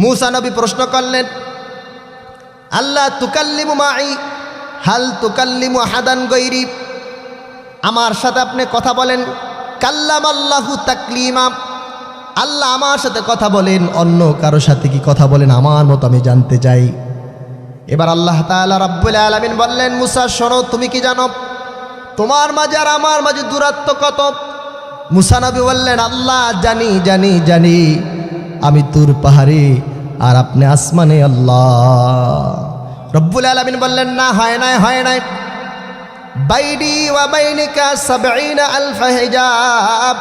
মুসা নবী প্রশ্ন করলেন আল্লাহ তুকাল্লিমু মাই? হাল তুকাল্লিমু হাদান গৈরি? আমার সাথে আপনি কথা বলেন কাল্লাম আল্লাহু তাকলিমা। আল্লাহ আমার সাথে কথা বলেন, অন্য কারও সাথে কি কথা বলেন আমার মতো আমি জানতে চাই। এবার আল্লাহ তাআলা রাব্বুল আলামিন বললেন, মুসা, শোনো, তুমি কি জানো? তোমার মাঝে আর আমার মাঝে দূরত্ব কত? মুসা নবী বললেন, আল্লাহ, জানি জানি জানি। আমি তুর পাহাড়ে আর আপনি আসমানে আল্লাহ। রব্বুল আলামিন বললেন, না, হয় নাই হয় নাই। বাইডি ওয়া বাইনিকা সাবঈনা আলফা হিজাব।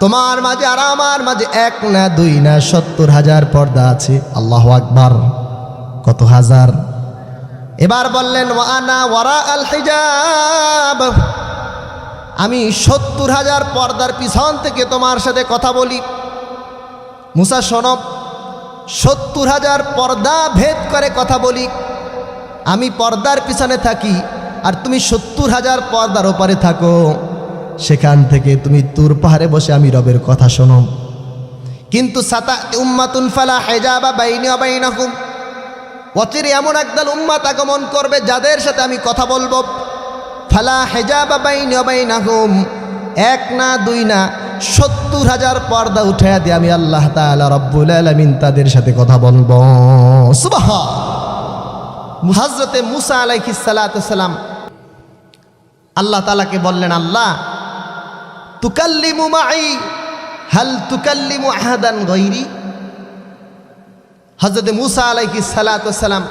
তোমার মাঝে আর আমার মাঝে এক না দুই না সত্তর হাজার পর্দা আছে। আল্লাহ আকবার। কত হাজার? এবার বললেন ওয়ানা ওয়ারা আল হিজাব। আমি সত্তর হাজার পর্দার পিছন থেকে তোমার সাথে কথা বলি। মুসা সনব, সত্তর হাজার পর্দা ভেদ করে কথা বলি। আমি পর্দার পিছনে থাকি, আর তুমি সত্তর হাজার পর্দার ওপারে থাকো। সেখান থেকে তুমি তুর পাহাড়ে বসে আমি রবের কথা শোনো। কিন্তু সাতা উম্মাতুন ফালা হেজাবা বাইনি অবাইনাকুম অচিরে এমন একদল উম্মাত আগমন করবে যাদের সাথে আমি কথা বলব। ফালা হেজাবা বাইনি অবাইনাকুম এক না, দুই না সত্তর হাজার পর্দা উঠে দিয়ে আমি আল্লাহ তাআলা রব্বুল আলামিন তাদের সাথে কথা বলব। সুবাহ হজরতে মুসা আলাইকি সালাম আল্লাহ তালাকে বললেন, আল্লাহ, তুকাল্লিমু মাই, হাল তুকাল্লিমু আহাদান গৈরি হজরত মুসা আলাইকি সালাম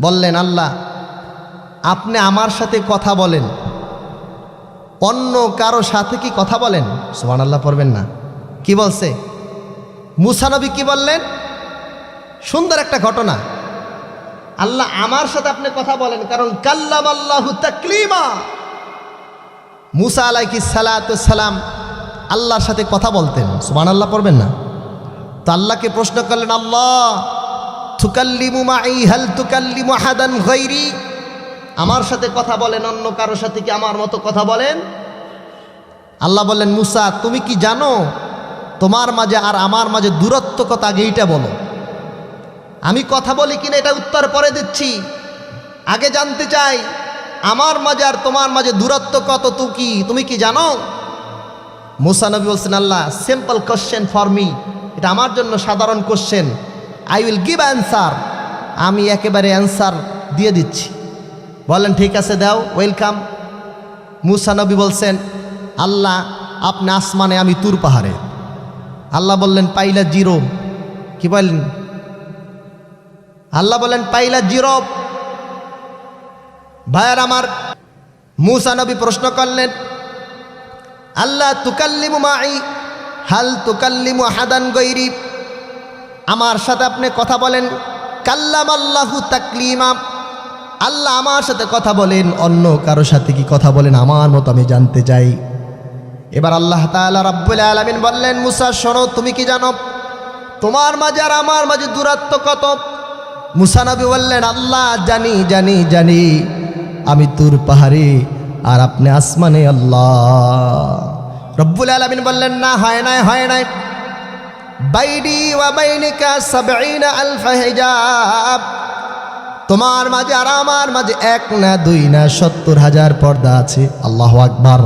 বললেন, আল্লাহ, আপনি আমার সাথে কথা বলেন। অন্য কারও সাথে কি কথা বলেন? সোহান আল্লাহ পড়বেন না। কি বলছে? মুসানবী কি বললেন? সুন্দর একটা ঘটনা। আল্লাহ আমার সাথে আপনি কথা বলেন, কারণ কাল্লাম আল্লাহু তাকলিমা। মুসা আলাইকি সালাম আল্লাহর সাথে কথা বলতেন। সুমান আল্লাহ পড়বেন না। তো আল্লাহকে প্রশ্ন করলেন, আল্লাহ থুকাল্লিমু মাই, হাল তুকাল্লিমু হাদান গৈরি আমার সাথে কথা বলেন, অন্য কারোর সাথে কি আমার মতো কথা বলেন? আল্লাহ বললেন, মুসা, তুমি কি জানো? তোমার মাঝে আর আমার মাঝে দূরত্ব কথা আগে এইটা বলো। আমি কথা বলি কিনা এটা উত্তর পরে দিচ্ছি। আগে জানতে চাই, আমার মাঝে আর তোমার মাঝে দূরত্ব কত তু কি? তুমি কি জানো? মুসা নবী বলছেন, Allah simple question for me এটা আমার জন্য সাধারণ question I will give answer আমি একেবারে অ্যান্সার দিয়ে দিচ্ছি। বলেন ঠিক আছে, দাও ওয়েলকাম মুসা নবী বলছেন, আল্লাহ, আপনি আসমানে, আমি তুর পাহাড়ে। আল্লাহ বললেন, পাইলা জিরো কি বললেন? আল্লাহ বলেন পাইলা জিরো ভাইয়ার আমার মুসা নবী প্রশ্ন করলেন, আল্লাহ তুকাল্লিমু মাই, হাল তুকাল্লিমু হাদান গৈরি? আমার সাথে আপনি কথা বলেন কাল্লাম আল্লাহু তাকলিমা। আল্লাহ আমার সাথে কথা বলেন, অন্য কারও সাথে কি কথা বলেন আমার মতো আমি জানতে চাই। এবার আল্লাহ তাআলা রাব্বুল আলামিন বললেন, মুসা, শোনো, তুমি কি জানো? তোমার মাঝে আর আমার মাঝে দূরত্ব কত? মুসা নবী বললেন, আল্লাহ, জানি জানি জানি। আমি তুর পাহাড়ে আর আপনি আসমানে আল্লাহ। রব্বুল আলামিন বললেন, না, হয় নাই হয় নাই। বাইডি ওয়া বাইনিকা সাবঈনা আলফা হিজাব। তোমার মাঝে আর আমার মাঝে এক না দুই না সত্তর হাজার পর্দা আছে। আল্লাহ আকবার।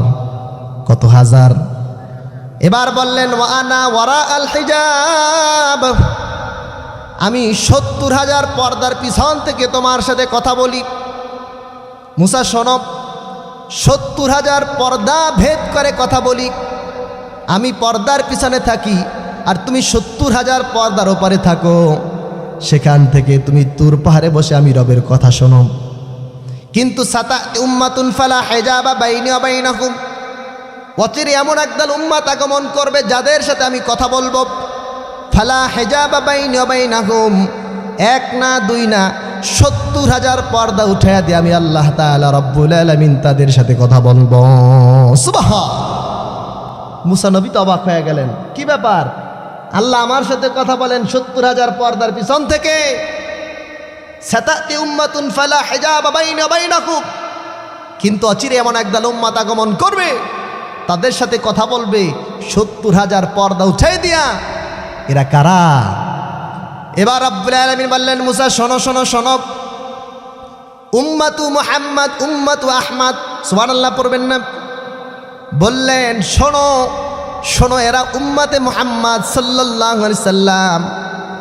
কত হাজার? এবার বললেন ওয়ানা ওয়ারা আল হিজাব। আমি সত্তর হাজার পর্দার পিছন থেকে তোমার সাথে কথা বলি। মুসা সনব সত্তর হাজার পর্দা ভেদ করে কথা বলি। আমি পর্দার পিছনে থাকি, আর তুমি সত্তর হাজার পর্দার ওপারে থাকো। সেখান থেকে তুমি তুর পাহাড়ে বসে আমি রবের কথা শোনো। কিন্তু সাতা উম্মাতুন ফালা হেজাবা বাইনি অবাইনাকুম অচিরে এমন একদল উম্মাত আগমন করবে যাদের সাথে আমি কথা বলব। ফালা হেজাবা বাইনি অবাইনাকুম এক না, দুই না, সত্তর হাজার পর্দা উঠে দিয়ে আমি আল্লাহ তাআলা রব্বুল আলামিন তাদের সাথে কথা বলব। সুবাহ মুসা নবী তো অবাক হয়ে গেলেন। কি ব্যাপার? আল্লাহ আমার সাথে কথা বলেন সত্তর হাজার পর্দার পিছন থেকে। কিন্তু অচিরে এমন একদল উম্মাত আগমন করবে, তাদের সাথে কথা বলবে, সত্তর হাজার পর্দা উঠাই দিয়া। এরা কারা? এবার রব্বুল আলমিন বললেন, মুসা, শোনো শোনো শোনো। উম্মাতু মুহাম্মদ, উম্মাতু আহমদ। সুবহানাল্লাহ পড়বেন না। বললেন, শোনো শোনো, এরা উম্মাতে মুহাম্মদ সাল্লাল্লাহু সাল্লাম।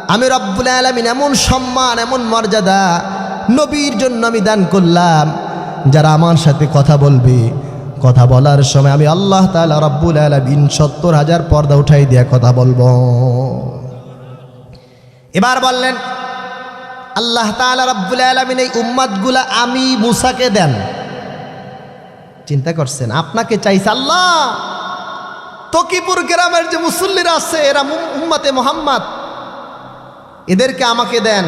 আমি রব্বুল আলামিন এমন সম্মান, এমন মর্যাদা নবীর জন্য আমি দান করলাম। যারা আমার সাথে কথা বলবে, কথা বলার সময় আমি আল্লাহ তাআলা রব্বুল আলামিন সত্তর হাজার পর্দা উঠাই দিয়ে কথা বলব। এবার বললেন, আল্লাহ তাআলা রব্বুল আলামিন এই উম্মাদগুলা আমি মুসাকে দেন। চিন্তা করছেন, আপনাকে চাইছে আল্লাহ? তকিপুর গ্রামের যে মুসল্লিরা আছে, এরা উম্মাতে মোহাম্মদ। এদেরকে আমাকে দেন।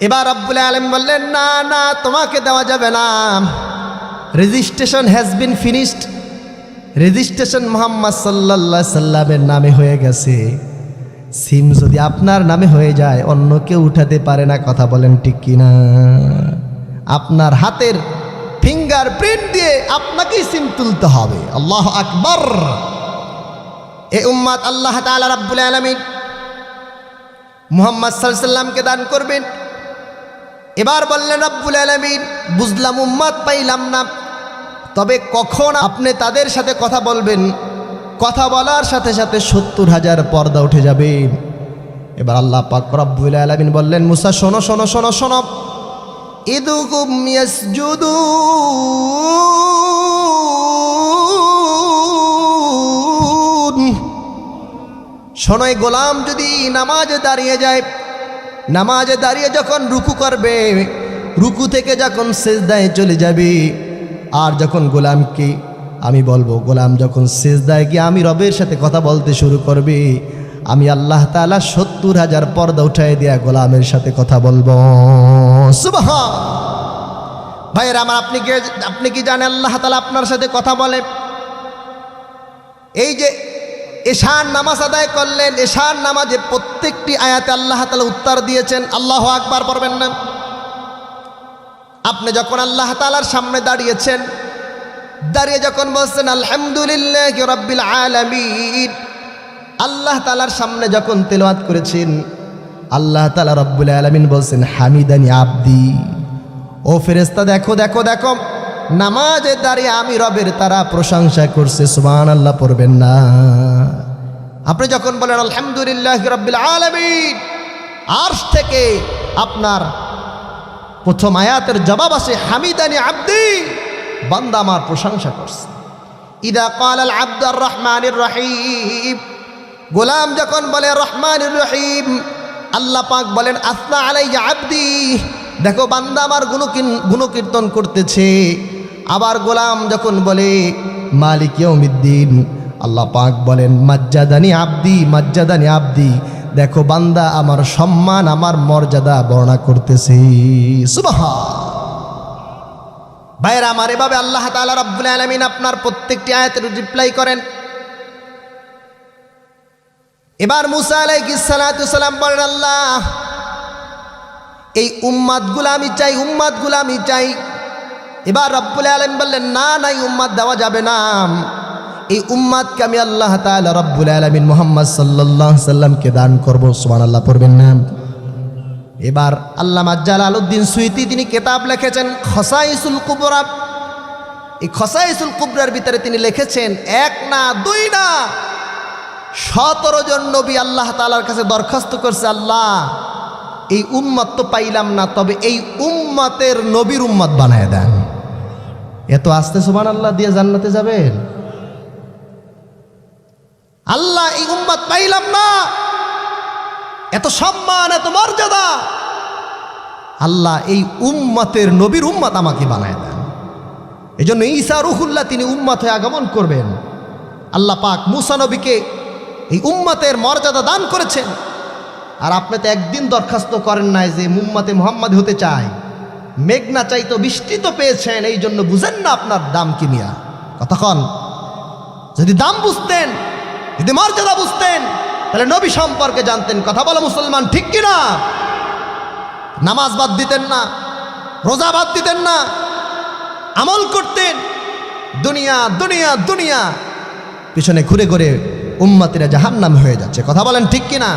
এবার আব্বুল আলম বললেন, না না, তোমাকে দেওয়া যাবে না। Registration has been finished registration Mohammad সাল্লাহ সাল্লামের নামে হয়ে গেছে। সিম যদি আপনার নামে হয়ে যায়, অন্য কেউ উঠাতে পারে না। কথা বলেন ঠিক কিনা? আপনার হাতের ফিঙ্গার প্রিন্ট দিয়ে আপনাকেই সিম তুলতে হবে। আল্লাহ আকবর। এ উম্মাদ আল্লাহ তাআলা রাব্বুল আলামিন মুহাম্মদ সাল্লামকে দান করবেন। এবার বললেন, রব্বুল আলামিন, বুঝলাম উম্মাদ, পাইলাম না। তবে কখন আপনি তাদের সাথে কথা বলবেন? কথা বলার সাথে সাথে সত্তর হাজার পর্দা উঠে যাবে। এবার আল্লাহ পাক রব্বুল আলামিন বললেন, মুসা, শোনো শোনো শোনো শোনো। ইদুকুম ইয়াসজুদুন শোনোই গোলাম যদি নামাজে দাঁড়িয়ে যায়, নামাজে দাঁড়িয়ে যখন রুকু করবে, রুকু থেকে যখন শেষ সেজদায় চলে যাবে, আর যখন গোলামকে, আমি বলব, গোলাম যখন সেজদায় গিয়ে আমি রবের সাথে কথা বলতে শুরু করবে আমি আল্লাহ তাআলা সত্তর হাজার পর্দা উঠাই দিয়া গোলামের সাথে কথা বলব। ভাইয়ের, আমার আপনি কি আপনি কি জানেন আল্লাহ তালা আপনার সাথে কথা বলে? এই যে এশার নামাজ আদায় করলেন, এশার নামাজে প্রত্যেকটি আয়াতে আল্লাহ তালা উত্তর দিয়েছেন। আল্লাহ আকবার পড়বেন না। আপনি যখন আল্লাহ তালার সামনে দাঁড়িয়েছেন, দাঁড়িয়ে যখন বলছেন, আলহামদুলিল্লাহ রব্বিল আলামিন আল্লাহ তালার সামনে যখন তেলাওয়াত করেছেন, আল্লাহ তালা রব্বুল আলমিন বলছেন, হামিদানি আব্দি। ও ফেরেস্তা দেখো দেখো দেখো, নামাজে দাঁড়িয়ে আমি রবের তারা প্রশংসা করছে। সুবান আল্লাহ পড়বেন না। আপনি যখন বলেন, আলহামদুলিল্লাহ রব্বিল আলমিন, আর্শ থেকে আপনার প্রথম আয়াতের জবাব আসে, হামিদানি আব্দি। বান্দা আমার প্রশংসা করছে। ইদা কাল আল আব্দুর রহমানির রহিম। গোলাম যখন বলে, রহমান রহিম। আল্লাহ পাক বলেন আসনা আলাই আব্দি। দেখো, বান্দা আমার গুণকিন, গুণকীর্তন করতেছে। আবার গোলাম যখন বলে, মালিক ইয়ৌমিদ্দিন আল্লাহ পাক বলেন, মাজ্জাদানি আব্দি মাজ্জাদানি আব্দি। দেখো, বান্দা আমার সম্মান, আমার মর্যাদা বর্ণনা করতেছে। সুবাহা ভাইরা আমার এভাবে আল্লাহ তাআলা রাব্বুল আলামিন আপনার প্রত্যেকটি আয়াতের রিপ্লাই করেন। এবার মুসা আলাইহিস সালাতু সালাম বলেন, আল্লাহ, এই উম্মাদগুলো আমি চাই, উম্মাদগুলো আমি চাই। এবার রব্বুল আলম বললেন, না নাই উম্মাদ দেওয়া যাবে না। এই উম্মাদকে আমি আল্লাহ তাআলা রব্বুল আলমিন মোহাম্মদ সাল্লাহ সাল্লামকে দান করব। সুমান আল্লাহ পড়বেন না? এবার আল্লামা জালালউদ্দিন সুইতি, তিনি কেতাব লিখেছেন, খসাইসুল কুবরা। এই খসাইসুল কুবরার ভিতরে তিনি লিখেছেন, এক না, দুই না। সতেরো জন নবী আল্লাহ তালার কাছে দরখাস্ত করছে, আল্লাহ, এই উম্মত তো পাইলাম না, তবে এই উম্মতের নবীর উম্মত বানায় দেন। এত আস্তে সুবান আল্লাহ দিয়ে জান্নাতে যাবেন। আল্লাহ, এই উম্মত পাইলাম না। এত সম্মান, এত মর্যাদা। আল্লাহ, এই উম্মতের নবীর উম্মত আমাকে বানায় দেন। এই জন্য ঈসা রুহুল্লাহ তিনি উম্মত হয়ে আগমন করবেন। আল্লাহ পাক মুসা নবীকে এই উম্মতের মর্যাদা দান করেছেন। আর আপনি তো একদিন দরখাস্ত করেন নাই যে মুম্মাতে মোহাম্মদ হতে চায় মেঘনা চাইতো বৃষ্টি তো পেয়েছেন এই জন্য বুঝেন না আপনার দাম কি মিয়া। কতক্ষণ যদি দাম বুঝতেন, যদি মর্যাদা বুঝতেন, তাহলে নবী সম্পর্কে জানতেন, কথা বলো মুসলমান ঠিক কিনা? নামাজ বাদ দিতেন না, রোজা বাদ দিতেন না, আমল করতেন। দুনিয়া দুনিয়া দুনিয়া। পিছনে ঘুরে ঘুরে উম্মাতিরা জাহান্নাম হয়ে যাচ্ছে। কথা বলেন ঠিক কিনা?